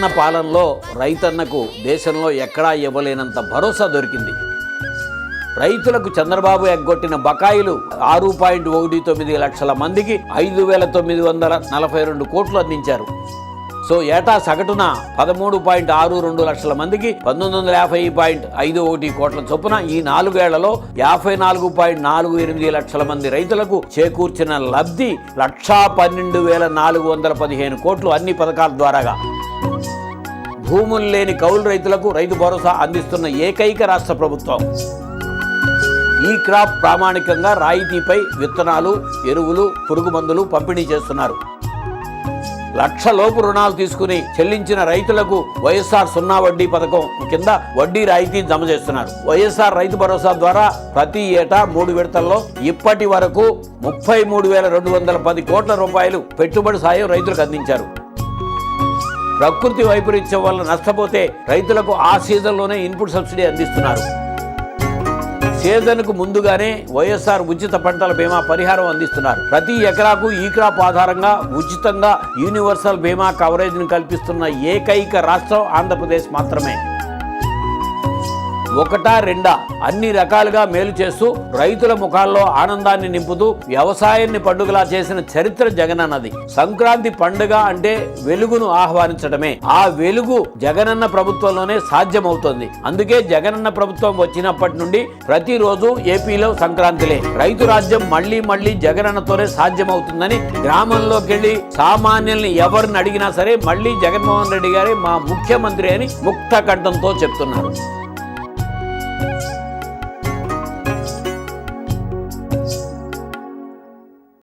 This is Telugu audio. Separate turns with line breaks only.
జగనన్న పాలనలో రైతన్నకు దేశంలో ఎక్కడా ఇవ్వలేనంత భరోసా దొరికింది. రైతులకు చంద్రబాబు ఎగ్గొట్టిన బకాయిలు ఆరు పాయింట్ ఒకటి తొమ్మిది లక్షల మందికి ఐదు వేల తొమ్మిది వందల నలభై రెండు కోట్లు అందించారు. సో ఏటా సగటున పదమూడు పాయింట్ ఆరు రెండు లక్షల మందికి పంతొమ్మిది వందల యాభై పాయింట్ ఐదు ఒకటి కోట్ల చొప్పున ఈ నాలుగేళ్ళలో యాభై నాలుగు పాయింట్ నాలుగు ఎనిమిది లక్షల మంది రైతులకు చేకూర్చిన లబ్ధి లక్షా పన్నెండు వేల నాలుగు వందల పదిహేను కోట్లు అన్ని పథకాల ద్వారాగా. భూములు లేని కౌలు రైతులకు రైతు భరోసా అందిస్తున్న ఏకైక రాష్ట్ర ప్రభుత్వం. ఈ క్రాప్ ప్రామాణికంగా రాయితీపై విత్తనాలు ఎరువులు పురుగు మందులు పంపిణీ చేస్తున్నారు. లక్షలోపు రుణాలు తీసుకుని చెల్లించిన రైతులకు వైఎస్ఆర్ సున్నా వడ్డీ పథకం కింద వడ్డీ రాయితీ జమ చేస్తున్నారు. వైఎస్ఆర్ రైతు భరోసా ద్వారా ప్రతి ఏటా మూడు విడతల్లో ఇప్పటి వరకు ముప్పై మూడు వేల రెండు వందల పది కోట్ల రూపాయలు పెట్టుబడి సాయం రైతులకు అందించారు. ప్రకృతి వైపరీత్యం వల్ల నష్టపోతే రైతులకు ఆ సీజన్లోనే ఇన్పుట్ సబ్సిడీ అందిస్తున్నారు. సీజన్కు ముందుగానే వైఎస్ఆర్ ఉచిత పంటల బీమా పరిహారం అందిస్తున్నారు. ప్రతి ఎకరాకు ఈ క్రాప్ ఆధారంగా ఉచితంగా యూనివర్సల్ బీమా కవరేజ్ను కల్పిస్తున్న ఏకైక రాష్ట్రం ఆంధ్రప్రదేశ్ మాత్రమే. ఒకటా రెండా అన్ని రకాలుగా మేలు చేస్తూ రైతుల ముఖాల్లో ఆనందాన్ని నింపుతూ వ్యవసాయాన్ని పండుగలా చేసిన చరిత్ర జగనన్నది. సంక్రాంతి పండుగ అంటే వెలుగును ఆహ్వానించడమే ఆ వెలుగు జగనన్న ప్రభుత్వంలోనే సాధ్యమవుతోంది. అందుకే జగనన్న ప్రభుత్వం వచ్చినప్పటి నుండి ప్రతిరోజు ఏపీలో సంక్రాంతిలే. రైతు రాజ్యం మళ్ళీ మళ్ళీ జగనన్నతోనే సాధ్యమవుతుందని గ్రామంలోకి వెళ్ళి సామాన్యుల్ని ఎవరిని అడిగినా సరే మళ్ళీ జగన్మోహన్ రెడ్డి గారే మా ముఖ్యమంత్రి అని ముక్త కంఠంతో చెప్తున్నారు.